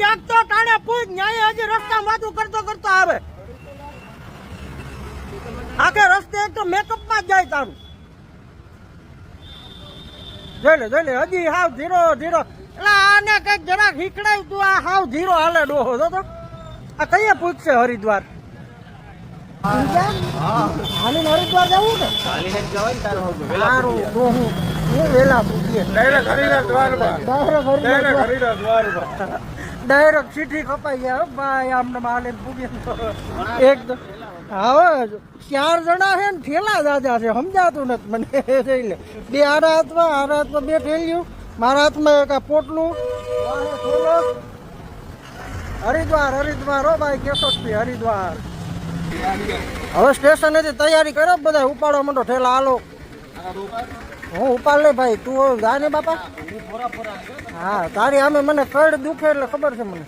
ક્યાંક તો ટાણે પૂછ ન્યાય હજી રસ્તા માથું કરતો કરતો આવે. આખે રસ્તે એક તો મેકઅપમાં જ જાય તારું. જોઈ લે જોઈ લે હજી હાવ ધીરો ધીરો. એટલે આને કંઈક જરાક હીકડાય તું આ હાવ ધીરો હાલે ડોહો તો. આ કઈ પૂછશે હરિદ્વાર? હાલીને હરિદ્વાર જવું ને? ડોહું હું વેલા પૂછીએ ડાયરેક્ટ દ્વારમાં. હરિદ્વાર દ્વારમાં. ડાયરેક્ટ ચીઠી કપાઈ ગયા ભાઈ, આમને માલે ભૂગી એકદમ હવે ચાર જણા છે ને ઠેલા દાદા છે, સમજાતું નથી મને. જઈ લે. બે આરા હાથમાં આરા હાથમાં બે ઠેલ્યું મારા હાથમાં એક આ પોટલું. હરિદ્વાર હરિદ્વાર હો ભાઈ કેશોદથી હરિદ્વાર. હવે સ્ટેશનેથી તૈયારી કરો બધા, ઉપાડવા માંડો ઠેલા. હાલો. હું ઉપાડ લે ભાઈ તું જા ને બાપા. હા તારી આમે મને કડ દુખે એટલે ખબર છે મને.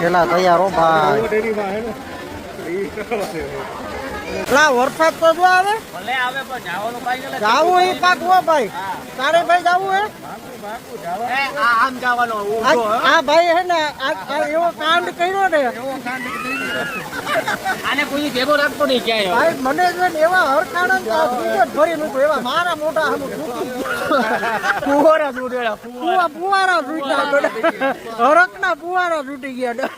પેલા તૈયાર હો ભાઈ. વરસાદ તો જો આવે. જાવું એ પાક હો ભાઈ. તારે ભાઈ જાવું હે? આ ભાઈ હે ને આ આ એવો કાંડ કર્યો ને. આને કોઈ ભેગો રાખતો નહીં ક્યાંય. ભાઈ મને છે ને એવા હરખાણા ને આ બીજો જ ભરી મૂક્યો. એવા મારા મોટા હામું ફુવારા હરકના પુવારા તૂટી ગયા.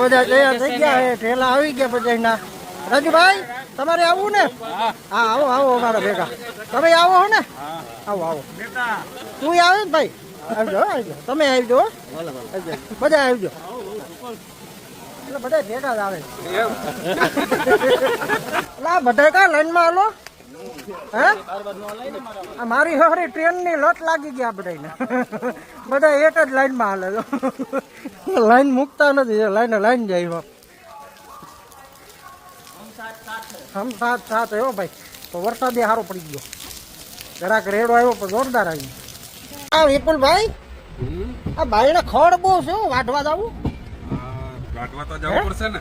બધા. તૈયાર થઈ ગયા ઠેલા આવી ગયા બધા ના રાજુભાઈ તમારે આવવું ને? હા, આવો આવો, અમારા ભેગા. તમે આવો હો ને? આવો આવો. તું આવે ને ભાઈ? આવજો આવજો. તમે આવજો. બધા આવજો. એટલે બધા ભેગા જ આવે. એટલે બધા કા લાઈનમાં હાલો? હે? મારી હરી ટ્રેનની લટ લાગી ગયા બધાને બધા એક જ લાઈનમાં હાલે લાઈન મૂકતા નથી, લાઈન લાઈન જાય હમ સાત આવ્યો ભાઈ. તો વરસાદ સારો પડી ગયો. જરાક રેડો આવ્યો પણ જોરદાર આવ્યો. આ વિપુલ ભાઈ આ બાયણે ખડ બહુ છે વાઢવા જાવું. તો જવું પડશે ને.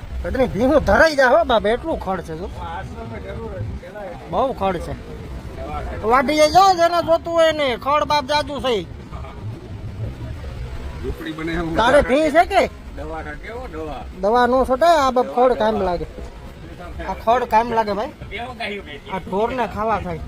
ધરાઈ જાય હો બાપ એટલું ખડ છે જો. બહુ ખડ છે. વાઢી જાય જો જેને જોતું હોય ને ખડ બાપ જાજુ છે. તારે ભી છે કે? દવા નો છોટે આ બાપ ખડ કામ લાગે. આ ખોડ કામ લાગે ભાઈ. આ ઢોરને ખાવા થાય.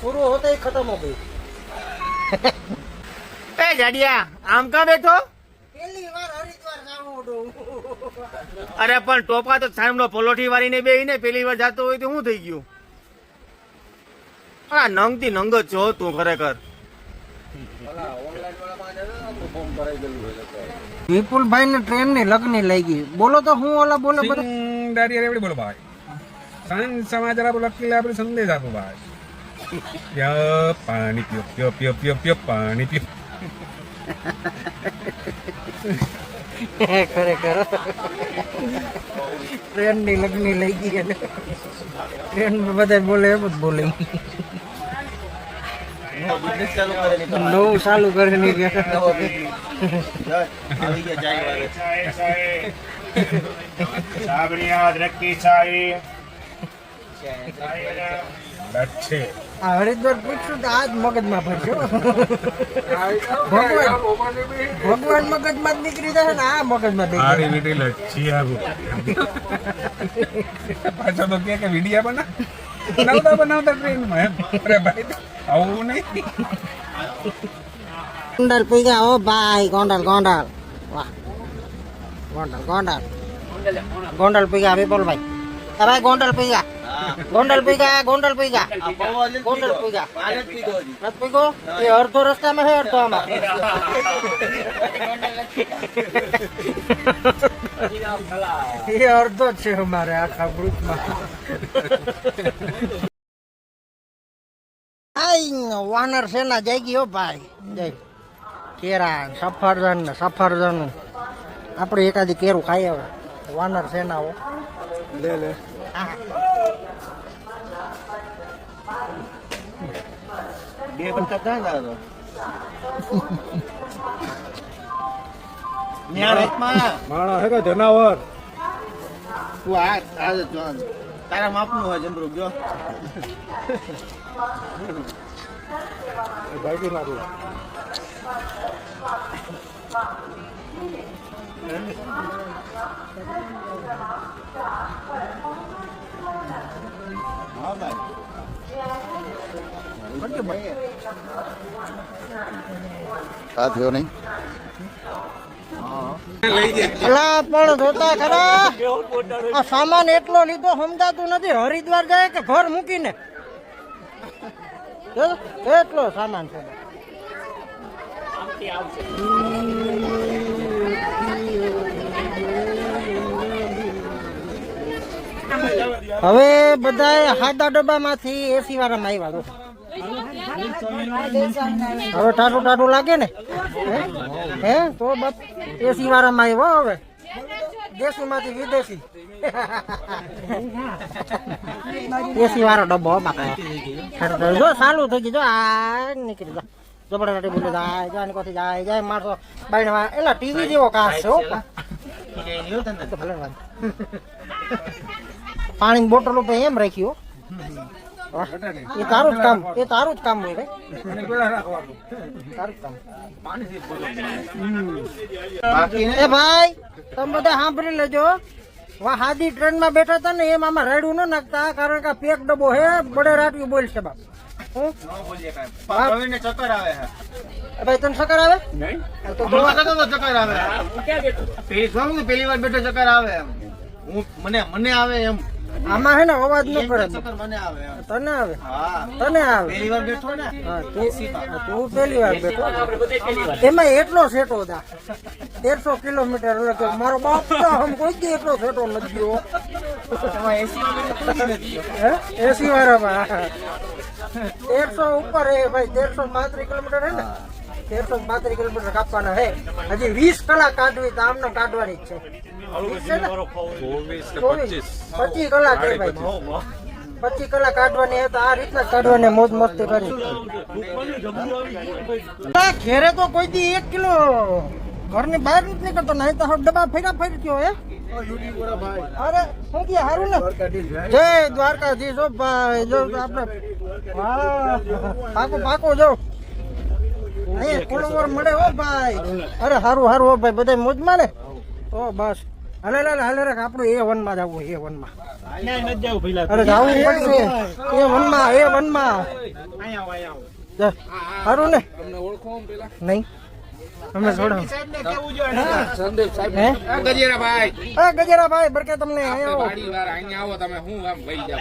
પૂરું હોત ખતમ હો ગયું જાડિયા આમ કા બેઠો અરે પણ ટોપા તો સાહેબ નો પલોઠી વાળી ને બે ને પેલી વાર જતો હોય તો શું થઈ ગયું? આ નંગથી નંગ જ છો તું ખરેખર. વિપુલભાઈ ને ટ્રેનની લગ્ન લઈ ગઈ બોલો તો હું ઓલા બોલો બધા દારી રેવડી બોલો ભાઈ. સાંજ સમાચાર આપણે લખેલા આપણે સંદેશ આપો ભાઈ. પિયો પાણી પીઓ પિયો પિયો પિયો પિયો પાણી પીઓ ખરેખર. ટ્રેનની લગ્ન લઈ ગઈ અને ટ્રેન બધા બોલે એમ જ બોલે. નવું ચાલુ કરીને ગયા સાબરી યાદ રખી સાઈ. છે આ હરિદ્વાર પૂછશું તો આજ મગજમાં ભરશો ભગવાન ભગવાન મગજમાં જ નીકળી જશે ને આ મગજમાં મારી લીટી લચ્છી આવું પાછો તો કે કે વિડિયા બના. બનાવતા બનાવતા ટ્રેનમાં એમ. અરે ભાઈ આવું નહીં. ગોંડલ પી ગયા ઓ ભાઈ ગોંડલ ગોંડલ. વાહ. ગોંડલ ગોંડલ. ગોંડલ પી ગયા બોલ ભાઈ અરે ભાઈ ગોંડલ પી ગયા ગોંડલ પી ગયા ગોંડલ પી ગયા ગોંડલ પી ગયા નથી પીગો એ અડધો રસ્તામાં છે અડધો આમાં એ અડધો જ છે અમારે આખા ગ્રુપમાં આઈ વાનર સેના જઈ ગયો ભાઈ જય કેરા સફરજન ને સફરજન આપણે એકાદી કેરું ખાઈ આવે વાનર સેનાઓ લે લે બે વખત ને રેતમાં. માણસ હે કે જનાવર. તું આ આ તારા માપનું હોય જમરૂક જો. ભાગી નાખું હા ભાઈ. આ થયો નહીં પણ જોતા ખરા આ સામાન એટલો લીધો સમજાતું નથી હરિદ્વાર જાય કે ઘર મૂકીને એટલો સામાન છે હવે બધા સાદા ડબ્બામાંથી એસી વાળામાં આવ્યા. હવે ટાટું ટાટું લાગે ને? હે? તો બસ એસી વાળામાં આવ્યો હવે. દેશી માંથી વિદેશી. એસી વાળો ડબ્બો જો સારું થઈ ગયું. જો આ નીકળી જા. જબરદસ્તી બોલે જાય જાય કોથી જાય જાય માણસો બાયણમાં એલા ટીવી જેવો કાચ છે. પાણીની બોટલ ઉપર એમ રાખ્યું. એ તારું જ કામ એ તારું જ કામ હોય ભાઈ તારું એ ભાઈ તમે બધા સાંભળી લેજો. વા હાદી ટ્રેનમાં બેઠા હતા ને એમ આમાં રેડું ન નાખતા કારણ કે આ પેક ડબ્બો હે બડે રાટ્યું બોલશે બાપ. હું? ચક્કર આવે ભાઈ તને ચક્કર આવે? તો મને તો ચક્કર આવે. પેલી શું કે પેલી વાર બેઠો ચક્કર આવે એમ. હું મને મને આવે એમ. આમાં હે ને અવાજ ન કરે. મને આવે તને આવે? તને આવે? પેલી વાર બેઠો ને તું પેલી વાર બેઠો. એમાં એટલો સેટો હતા તેરસો કિલોમીટર લગે મારો બાપ તો હમ કોઈ દી એટલો સેટો નથી ગયો. એસી? વાળામાં તેરસો ઉપર હે ભાઈ તેરસો પાંત્રીસ કિલોમીટર હે ને? તેરસો પાંત્રીસ કિલોમીટર કાપવાના હે. હજી વીસ કલાક કાઢવી તો આમને કાઢવાની જ છે? ચોવીસ પચીસ કલાક ભાઈ પચીસ કલાક કાઢવાની હે તો આ રીતના કાઢવાની મોજ મસ્તી કરી ઘેરે તો કોઈ દી એક કિલો ઘરની બહાર નથી નીકળતો નહીં તો ડબ્બા ફેરા ફેરી થયો હે અરે શું કે ને જય દ્વારકાધીશ હો ભાઈ જો આપણે પાકો પાકો જો અહીંયા ફોલોવર મળે હો ભાઈ અરે હારું હારું હો ભાઈ બધા મોજમાં ને તો બસ હલે હલે હલે રે આપણું એ વનમાં જવું એ વનમાં. અરે જવું પડશે. એ વનમાં એ વનમાં. જા, ને? નહીં. અમે છોડો. ગજેરા ભાઈ બરકે તમને અહીંયા આવો. તમે હું આમ વહી જાવ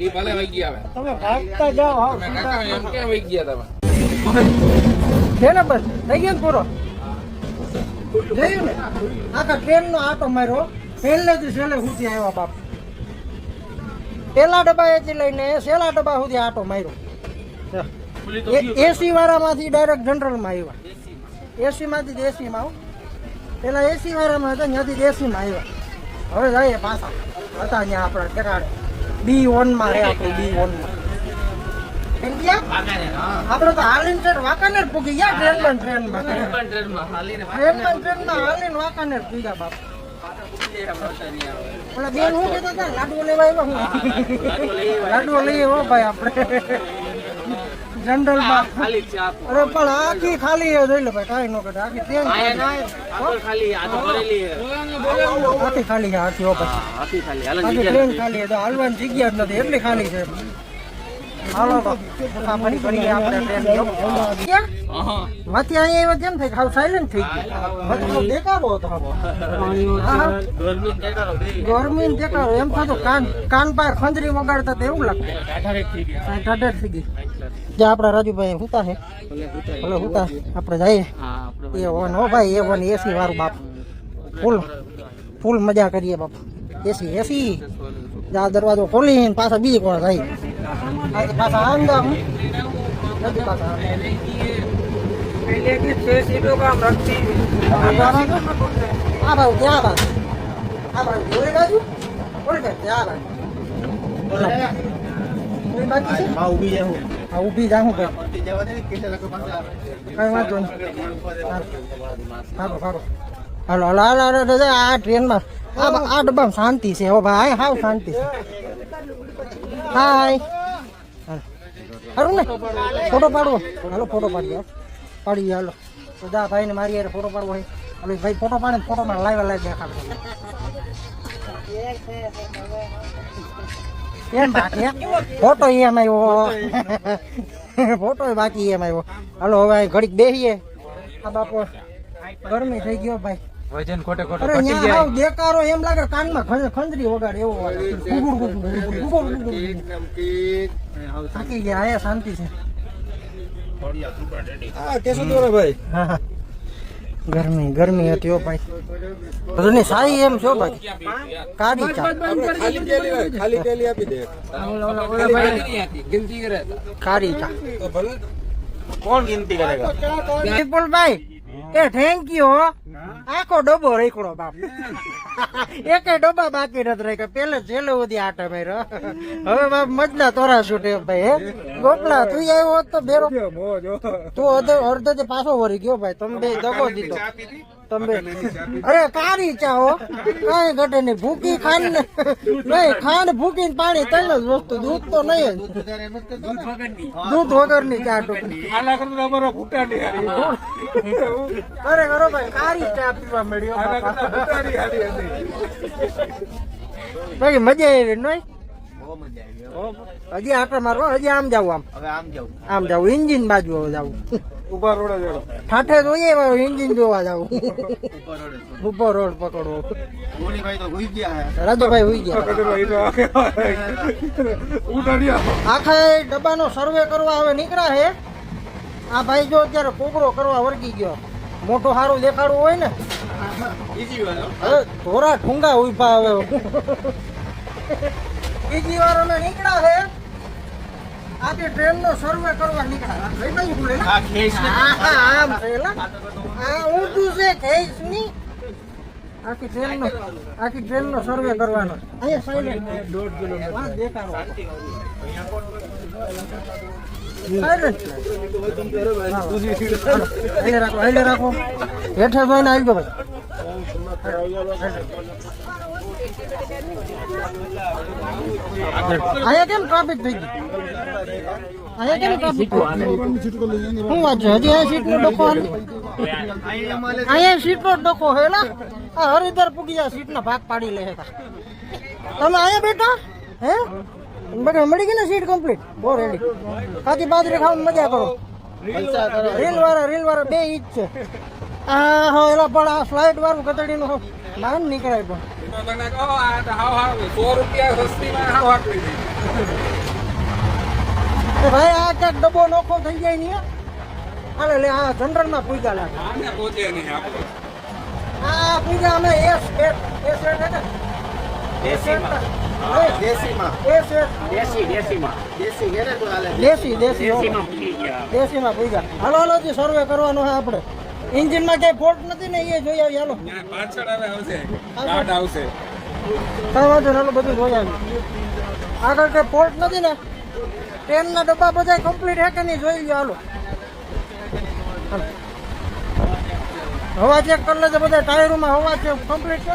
ઈ ભલે વહી ગયા તમે ભાગતા કાકા એમ વહી ગયા તમે? છે ને બસ થઈ ગયો ને પૂરો? જોયું ને. આખા ટ્રેન નો આટો માર્યો. પહેલેથી છેલ્લે સુધી આવ્યા બાપ. પેલા ડબ્બા એથી લઈને છેલ્લા ડબ્બા સુધી આટો માર્યો. એસી વાળામાંથી ડાયરેક્ટ જનરલમાં આવ્યા. એસી માંથી એસી માં આવો. પેલા એસી વાળામાં હતા, ત્યાંથી એસી માં આવ્યા. હવે જઈએ પાછા. હતા ત્યાં આપણા ટેકાડે બી વનમાં રહ્યા બી વન માં આપણે તો હાલીને વાંકાનેર પૂગી ગયા ટ્રેનમાં ને ટ્રેનમાં ટ્રેનમાં ટ્રેનમાં હાલીને વાંકાનેર પૂગ્યા બાપ. ઓલા બેન હું કહેતા હતા? લાડવો લેવા આવ્યા હું? લાડવો લઈએ હો ભાઈ આપણે. જનરલમાં અરે પણ આખી ખાલી એ જોઈ લે ભાઈ કાંઈ ન કરે આખી ટ્રેન આખી ખાલી આખી હો ભાઈ. આખી ટ્રેન ખાલી તો હાલવાની જગ્યા જ નથી એટલી ખાલી છે. હાલો તો. ફટાફટ કરીએ આપણે ટ્રેનમાંથી અહીંયા આવ્યા કેમ થઈ ખાવ સાયલેન્ટ થઈ ગયું. દેખાડો હતો. હવે. ગરમી દેખાડો એમ થતું કાન કાન પાર ખંજરી વગાડતા તો એવું લાગતું. ટાઢેર થઈ ગઈ જે આપણા રાજુભાઈ હુતા છે. ભલે હુતા આપણે જઈએ. એ વન હો ભાઈ એ વન એસી વાળું બાપ. ફૂલ. ફૂલ મજા કરીએ બાપ. એસી એસી જા દરવાજો ખોલી પાછા બીજી કોણ થાય પાછા આંદા હું. નથી પાછા આ બાજુ ત્યાં બાજુ આ ઓલી બાજુ? ત્યાં બાજુ. છે? માં ઊભી જાઉં આ ઊભી જાઉં પાછા. કઈ વાંધો નહીં. હાલો હાલો હાલો હાલો આ ટ્રેનમાં આ આ ડબ્બામાં શાંતિ છે હો ભાઈ, હાવ શાંતિ છે. હાય. હારું ને, ફોટો પાડવો. હાલો, ફોટો પાડીએ. પાડીએ હાલો. દા ભાઈને મારી યાર ફોટો પાડવો હોય હાલો ભાઈ ફોટો પાડે ફોટોમાં લાઈવ લાઈવ દેખાડો. એમ બાકી ફોટો એમ આવ્યો ફોટો બાકી એમ આવ્યો હાલો, હવે ઘડીક બેસીએ આ બાપો ગરમી થઈ ગયો ભાઈ. વજન ખોટે ખોટે અરે ન્યા હાવ દેકારો એમ લાગે કાનમાં ખંજ- ખંજરી વગાડે એવો. થાકી ગયા આયા શાંતિ છે. હા, હા. ગરમી ગરમી હતી ઓ ભાઈ. બધું સાઈ એમ છો ભાઈ. કાઢી ચા કાઢી ચા કોણ ગિનતી કરેગા? વિપુલભાઈ એ થેન્ક યુ હો. આખો ડબ્બો રેકડો બાપ. એક ડબ્બા બાકી નથી રાખ્યા. પેલે છેલ્લે સુધી આટે મેરો હવે બાપ મજલા તોરા છૂટે ભાઈ હે? ગોપલા તું આવ્યો હોત તો બેરો તું અડધો અડધો જે પાછો વળી ગયો ભાઈ તમે બે દગો દીધો. તમે અરે કારી ચા હો. કાંઈ ઘટે નહીં. ભૂકી ખાંડ ને નહીં ખાંડ ભૂકી પાણી ત્રણ જ વસ્તુ દૂધ તો નહીં દૂધ દૂધ વગરની. ચા ટોપી અરે કરો ભાઈ મળ્યો. બાકી મજા આવી હો. હજી આટો મારો હજી આમ જાવ આમ. હવે આમ જાઉં. આમ જાવ ઇન્જિન બાજુ જાવ ઊભા રોડે ઠાઠે જોઈએ ઇન્જિન જોવા જાવ ઉપર ઊભો રોડ પકડવો રાજુભાઈ હોઈ ગયા. આખા ડબ્બાનો સર્વે કરવા હવે નીકળ્યા હે. આ ભાઈ જો અત્યારે કોકરો કરવા વર્ગી ગયો. મોટો સારું દેખાડવું હોય ને. હવે ધોરા ઠુંગા ઊભા હવે. બીજી વાર અમે નીકળ્યા છે. આજે ટ્રેન નો સર્વે કરવા નીકળ્યા બોલે આ, આમ. આ ઊંધું છે ખેસની આખી ટ્રેન નો આખી ટ્રેન નો સર્વે કરવાનો. અહીંયા સાઈડ દોઢ કિલોમીટર. દેખાડો. રાખો હાલે આવી ગયો ભાઈ અહીંયા કેમ ટ્રાફિક થઈ ગઈ અહીંયા કેમ ટ્રાફિક હું વાંચો હજી અહીંયા સીટ ડખો અહીંયા સીટ નો ડખો હેલા આ હરિદ્વાર પૂગી જાય સીટ ના ભાગ પાડી લે તમે અહીંયા બેઠા? હે? બધા મળી ગઈ ને સીટ કમ્પ્લીટ બહુ રેડી ખાતી બાજરી ખાવાની મજા કરો રીલ વાળા રીલ વાળા બે ઈજ છે આ હા એલા પણ આ ફ્લાઇટ વાળું કતડીનું નામ નીકળાય પણ ભાઈ આ ક્યાંક ડબ્બો નોખો થઈ જાય નહીં અરે લે આ જનરલમાં પૂજા લાગે આ પૂજા અમે S S S S? S S એસ દેશી દેશી પૂજા હાલો. હાલો જે સર્વે કરવાનો છે આપણે. એન્જિનમાં ક્યાંય ફોલ્ટ નથી ને એ જોઈ આવી હાલો. ત્યાં પાછળ આવશે. ગાર્ડ આવશે. કાંઈ વાંધો નહીં હાલો બધું જોઈ આવી. આગળ કઈ ફોલ્ટ નથી ને ટ્રેનના ડબ્બા બધા કમ્પ્લીટ હે કે નહીં જોઈ લ્યો હાલો. હવા ચેક કરી લેજો બધા ટાયરોમાં હવા ચેક કમ્પ્લીટ છે.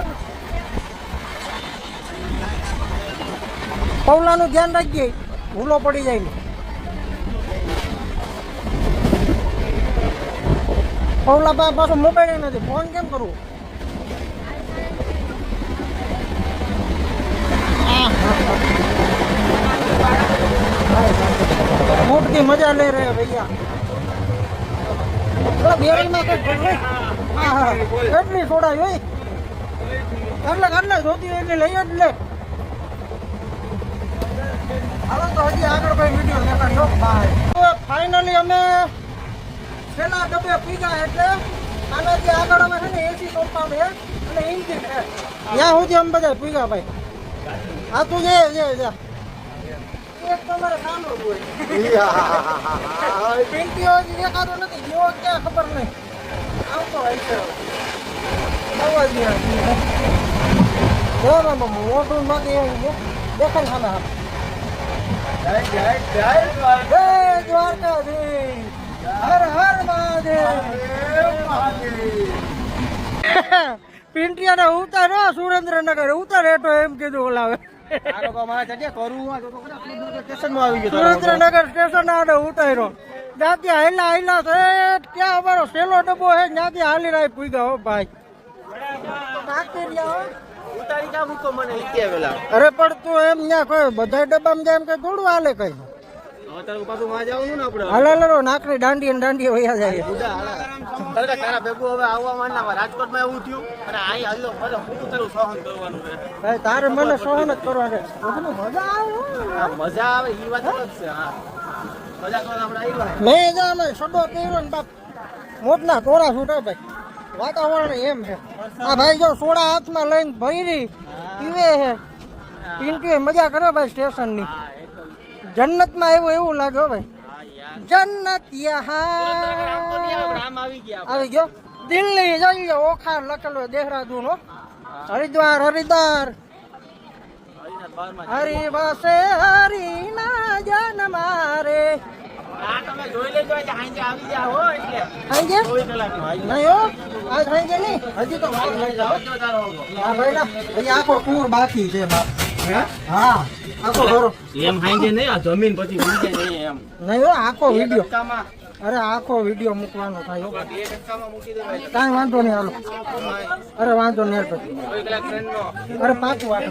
પવલાનું ધ્યાન રાખીએ ભૂલો પડી જાય પવલા બા પાછો મોકલ્યો નથી. ફોન કેમ કરવું મોટકી મજા લઈ રહે ભૈયા. બેરલમાં કેટલી સોડા જોઈ? એટલે એટલે જોતી એટલે લઈ જ લે. હાલો તો હજી આગળ ભાઈ વીડિયો દેખાડજો બાય ફાઇનલી અમે છેલ્લા ડબ્બે પીગા એટલે આનાથી આગળ અમે છે ને એસી સોફા છે અને ઇન્જિન છે. ત્યાં સુધી અમે બધા પીગા ભાઈ. આ તું જે જે જે. તમારે સામે હોય. દેખાતો નથી જેવો ક્યાં ખબર નહીં. આવતો હોય છે. અવાજ નહીં આવતો. જો ને બાબુ, મોઢું માંથી એવું. દેખાય હર હર મહાદેવ પિંટિયાને ઉતારો સુરેન્દ્રનગર. ઉતાર હેઠો એમ કીધું ઓલાવે. તો તો. સુરેન્દ્રનગર સ્ટેશન આડે ઉતાર્યો. ત્યાંથી હાઈલા હાઈલા છે ત્યાં અમારો સેલો ડબ્બો છે ત્યાંથી હાલી રાય પૂગ્યા હો ભાઈ. અરે પણ તું એમ ત્યાં કોઈ બધા ડબ્બામાં જાય એમ કે થોડું હાલે કઈ? હાલે નાકની દાંડી દાંડી વયા જાય. તારે તારા ભેગું હવે આવવા માંડના રાજકોટમાં એવું થયું. અને અહીં હાલ્યો ફરે હું તારું સહન. કરવાનું રહે ભાઈ તારે મને સહન જ કરવા દે મને મજા આવે હો. આ મજા આવે એ વાત મેં સડો કર્યો ને બાપ. મોટના ટોળા છૂટે ભાઈ. વાતાવરણ એમ છે. આ ભાઈ જો સોડા હાથમાં લઈને ભરી પીવે છે. પિંટીએ મજા કરે ભાઈ સ્ટેશનની. જન્નતમાં એવું એવું લાગે ભાઈ. જન્નત યહાં. આવી ગયો. દિલ્હી જઈ લો ઓખાર લખેલો દેહરાદૂન હરિદ્વાર હરિદ્વાર. હરિ બસે હરિ ના જન મારે. આ તમે જોઈ લેજો એટલે અહીં આવી ગયા હો એટલે. હાંજે? ચોવીસ કલાકનું આવી નહીં હો આજ હાંજે નહીં. હજી તો વાર લઈ જાઓ. જાઓ તારો હોગો. હા ભાઈ ના. હજી આખો ટૂર બાકી છે હા? આખો એમ હાંજે નહીં આ જમીન પછી નહીં એમ. નહીં આખો વીડિયો. અરે આખો વીડિયો મૂકવાનો થાય કાંઈ વાંધો નહીં હાલો. અરે વાંધો નહીં અરે પાંચ વાત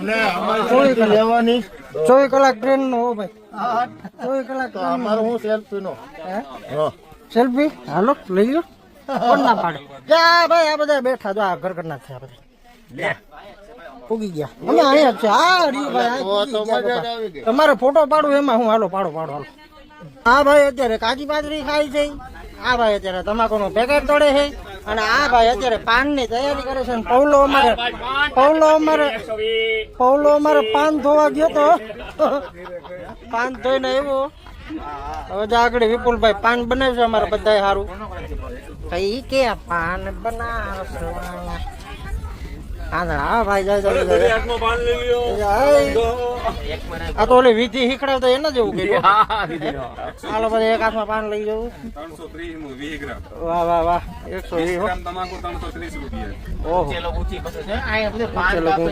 ચોવીસ કલાક. લેવાની. ચોવીસ કલાક ટ્રેન નો હો ભાઈ. ચોવીસ કલાક અમારું હું સેલ્ફી નો સેલ્ફી? હાલો લઈ લો કોણ ના પાડે? જા ભાઈ આ બધા બેઠા જો આ ઘર ઘરના છે આ બધા. પૂગી ગયા. અમે અહીંયા છે. હા ભાઈ આ. તમારે ફોટો પાડું એમાં હું હાલો પાડો પાડો હાલો. આ ભાઈ અત્યારે કાચી બાજરી ખાય છે. આ ભાઈ અત્યારે તમાકુનું પેકેટ તોડે છે. અને આ ભાઈ અત્યારે પાનની તૈયારી કરે છે. પૌલો અમારે પૌલો અમારે પૌલો અમારે પાન ધોવા ગયો તો. પાન ધોઈને આવ્યો. હવે જો આગળ વિપુલભાઈ પાન બનાવશે અમારે બધાય સારું કઈ કે પાન આંધળા હા ભાઈ જાય. આ તો ઓલી વિધિ શીખડાવતો એને જેવું કર્યું ચાલો પછી એક હાથમાં પાન લઈ જવું ત્રણસો ત્રીસનું વીસ ગ્રામ. વાહ વાહ વાહ એકસો વીસ ગ્રામ તમાકુ ત્રણસો ત્રીસ રૂપિયા. ઓહો. તો.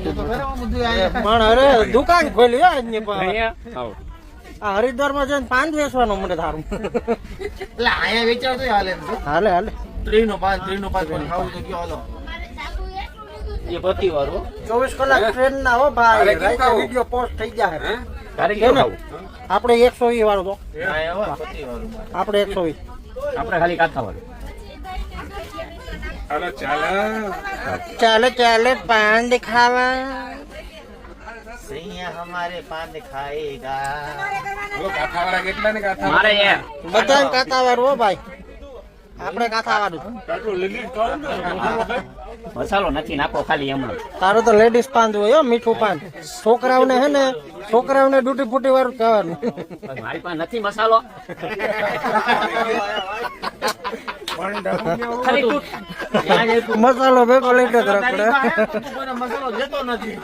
પણ અરે દુકાન ખોલી હો આજની પણ. આ હરિદ્વારમાં જઈને પાન વેચવાનું મને તારું એટલે અહીંયા વેચાતો હાલે હાલે હાલે. ત્રીનો પાન ત્રીનો પાન ખાવું તો કયો હાલો. એ પતિ વાળું ચોવીસ કલાક ટ્રેન ના હો ભાઈ. વીડિયો પોસ્ટ થઈ જાય હે. કેમ ને? આપણે એકસો વીસ વાળો તો. આપણે એકસો વીસ આપણે ખાલી કાથા વાળું. ચાલો ચાલે. ચાલે પાન દેખાવા સૈયા હમારે પાન ખાએગા બોલો કાંઠાવાળા કેટલા ને કાથા મારે એ બધા કાંથા વાળું હો ભાઈ. આપણે કાંથા વાળું મસાલો નથી નાખો ખાલી એમ તારો તો લેડીઝ પાન હોય હો મીઠું પાન છોકરાઓને હે ને છોકરાઓને ડૂટી ફૂટી વાળું કહેવાનું મારી પાસે નથી મસાલો. મસાલો ભેગો લઈ જતો રખડે મસાલો જતો નથી.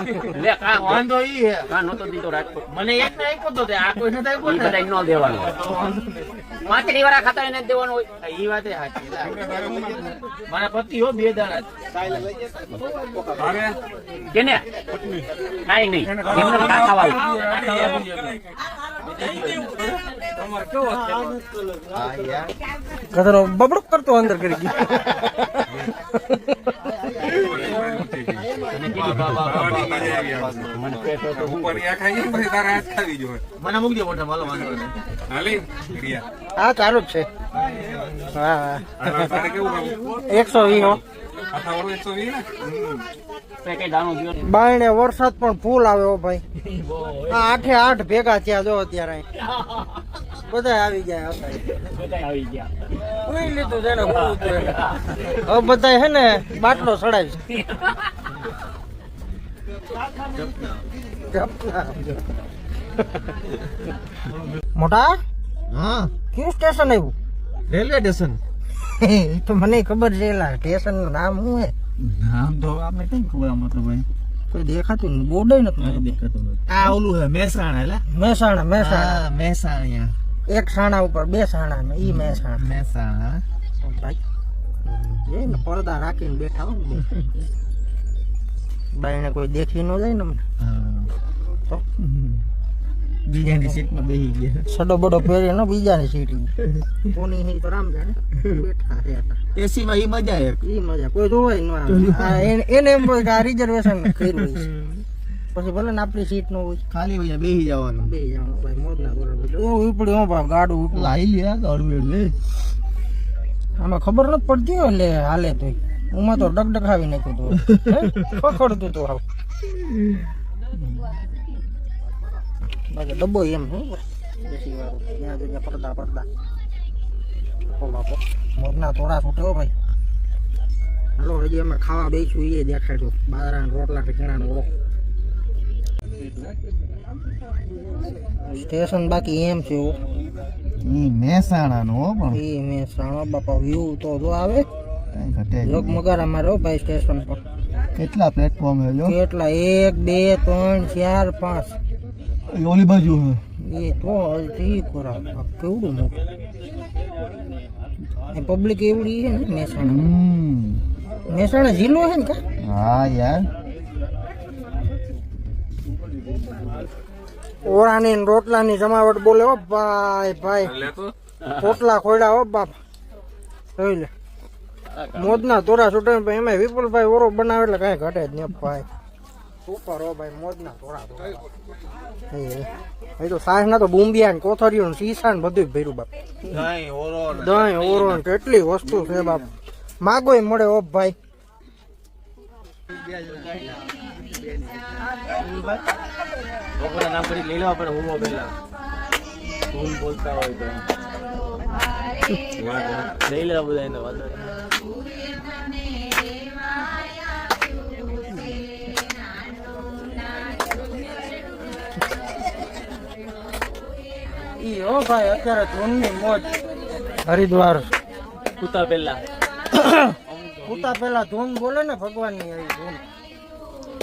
લે કા? વાંધો ઈ હે. કા નતો દીધો રાજકોટ મને એક ના એક તો આ કોઈ નતો આપ્યો ને દેવાનો. માછલી વાળા ખાતા એને દેવાનું હોય. એ વાત સાચી. મારા પતિ હો બે દાડા કેને કાઈ નહીં. એમને બબડુક કરતો અંદર કરી ગયો. મને મૂકી મોટા માલો વાંધો નહીં. હા ચાલુ જ છે. હા એકસો વીસ બાયણે વરસાદ પણ ફૂલ આવે ભાઈ. આ આઠે આઠ ભેગા થયા જો અત્યારે. બધા આવી ગયા બધા આવી ગયા. લીધું છે ને હવે બધા હે ને બાટલો ચડાવી મોટા હા. કયું સ્ટેશન આવ્યું? Railway station. એ તો મને ખબર છે એલા સ્ટેશનનું નામ શું હે નામ તો આપણે કઈ ખબર આમાં તો ભાઈ? કોઈ દેખાતું નહીં બોર્ડ નથી દેખાતું આ ઓલું હે મહેસાણા એટલે મહેસાણા મહેસાણા. હા મહેસાણા. એક સાણા ઉપર બે સાણા ને ઈ મહેસાણા. મહેસાણા ભાઈ. એ ને પડદા રાખીને બેઠા હો ને બે. બાઈને કોઈ દેખી ન જાય ને અમને. તો? બીજાની સીટમાં બેસી ગયા. સડો બડો પહેરે ને બીજાની સીટ કોની હી તો રામ જાણે. બેઠા છે એસીમાં ઈ મજા એક ઈ મજા. કોઈ જોવાય ન એને- એમ હોય કે આ રિઝર્વેશન કર્યું છે પછી ભલે ને આપણી સીટ નો હોય. ખાલી અહીંયા બેસી જવાનું. બેસી જવાનું ભાઈ મોજના બરોબર ઓ ઉપડ્યું હો ભાઈ ગાડું ઉપડ્યું આવી લ્યા ગાડું લે. આમાં ખબર નથી પડતી હોય લે હાલે તો ઉમાં તો ડગ ડગાવી નાખ્યું તું. પકડતું તું હાવ. બાકી ડબ્બો એમ શું દેશી વાળું. ત્યાં જઈને પડદા પડદા. ઓ બાપો. મોરના તોડા છૂટ્યો ભાઈ. હાલો હજી અમે ખાવા બેસું એ દેખાડ્યું બાજરાના રોટલા ઠીકણાનો ઓળો સ્ટેશન બાકી એમ છે મહેસાણાનો પણ. એ મહેસાણા બાપા વ્યૂ તો જો આવે. ઘટે નહીં. ભાઈ સ્ટેશન પર. કેટલા પ્લેટફોર્મ જો કેટલા? એક બે ત્રણ ચાર પાંચ. ઓલી બાજુ હે. એ તો હજી ખોરાક કેવડું મોટું? એ પબ્લિક એવડી છે ને મહેસાણા. મહેસાણા જિલ્લો છે ને કા? હા યાર. ઓળાની ને રોટલાની જમાવટ બોલે ઓ ભાઈ ભાઈ. રોટલા ખોયડા ઓ બાપ. જોઈ લે. મોજના તોરા છૂટે એમાં વિપુલભાઈ ઓરો બનાવે એટલે કાંઈ ઘટે જ નહીં ભાઈ. સુપર હો ભાઈ મોજના તોરા તોરા એ એ તો સાસ તો બુંબિયા ને કોથળીઓ ને સીસા ને બધું ભર્યું બાપ. દહીં ઓરો ને કેટલી વસ્તુ છે બાપ. માગોય મળે ઓ ભાઈ. બપોરના નામ કરી લઈ લેવા પડે હું પેલા ભૂલ બોલતા હોય તો. લઈ લેવા બધા એને વાંધો ભાઈ અત્યારે ધૂનની મોજ. હરિદ્વાર. કૂતા પહેલા. ઉતા પહેલા ધૂન બોલે ને ભગવાનની ધૂન.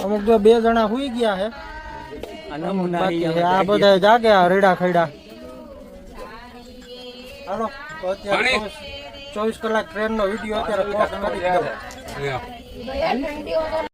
અમુક જો બે જણા હુઈ ગયા હે. આ બધા જાગ્યા રેડા ખૈડા. હાલો અત્યારે ચોવીસ- કલાક ટ્રેન નો વીડિયો અત્યારે પોસ્ટ કરી.